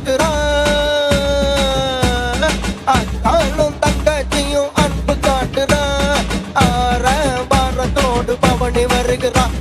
காட்டுறான் அக்காலும் தங்கச்சியும் அன்பு காட்டுறான் ஆற வாரத்தோடு பவனி வருகிறான்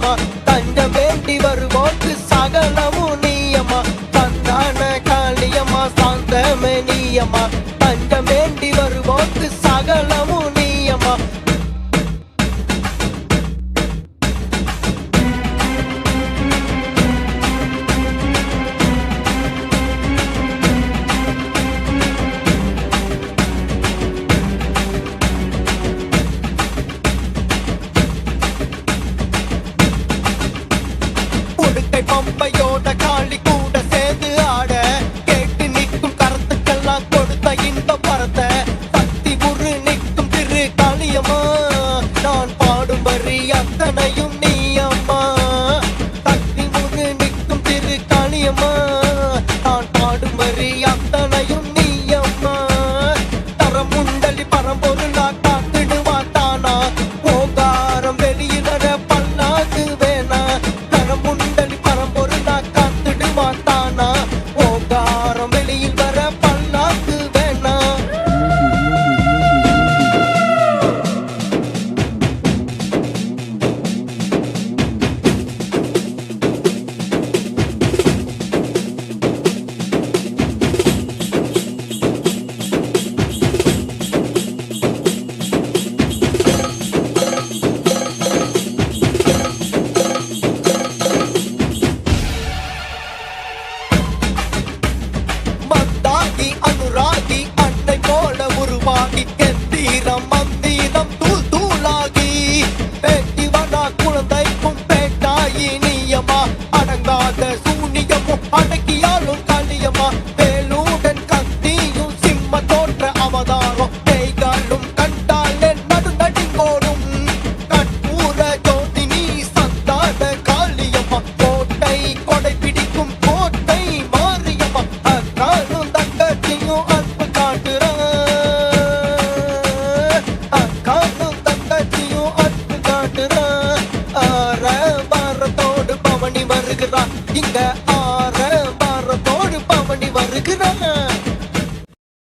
நீயமா தஞ்ச வேண்டி வருவோக்கு சகலமும் நீயமா தந்தான காளியம்மா சாந்தமே நீயமா தஞ்ச வேண்டி வருவோக்கு சகலமும் పంపయోధ కాళిక சத்தியமா அடங்காத சூனியமும் அடக்கியாலும்